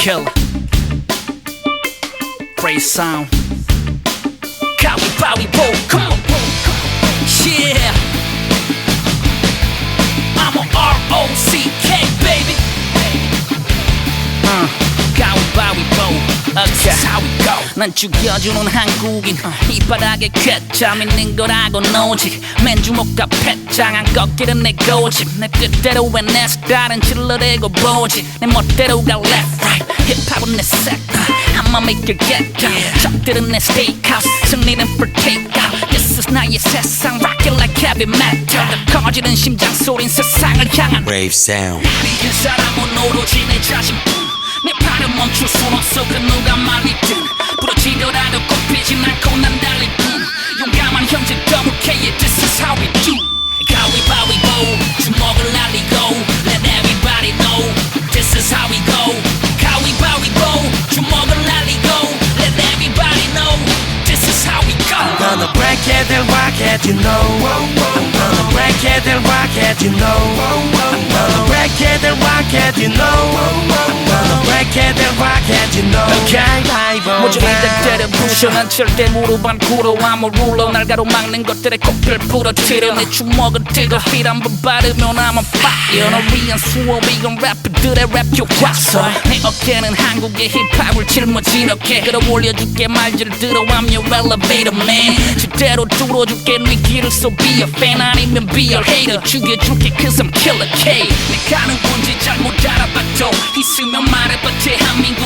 killer. Great sound. 난 죽여주는 한국인. 이 바닥에 괴짜 있는 거라고 노직. 맨주먹과 패장 안 꺾이는 내 고집. 내 뜻대로 왜내 스타일은 질러대고 보지. 내 멋대로 가 left right. 힙합은 내 sector. I'ma make you get down 적들은 내 steakhouse. 승리는 for takeout This is 나의 세상. Rockin' like heavy metal. 더 커지는 심장 소린 세상을 향한 Rave sound. 그 사람은 오로지 내 자신뿐 내 팔은 멈출 순 없어 그 누가 말이든 부러지더라도 꼽히진 않고 난 달릴 뿐 용감한 형제 WK의 This is how we do 가위바위보 주먹을 날리고 Let everybody know This is how we go 가위바위보 주먹을 날리고 Let everybody know This is how we go gonna break it and rock it, you know. I'm gonna break it and rock it, you know. I'm gonna break it and rock it, you know. You know. 가위바위보. 부셔 난 절대 무릎 안 꿇어 I'm a ruler 날 가로막는 것들의 코피를 부러뜨려. 내 주먹은 뜨거 빛 한번 바르면 I'm on fire. 널 위한 수업 이건 래퍼들의 랩 교과서 내 어깨는 한국의 힙합을 짊어지렇게. 끌어올려줄게 말들을 들어. I'm your elevator man. 제대로 뚫어줄게 네 길을 so be a fan. 아니면 be a hater. 죽여줄게 cause I'm killer K. 내 가는 건지 잘못 알아봐도 있으면 말해봐 대한민국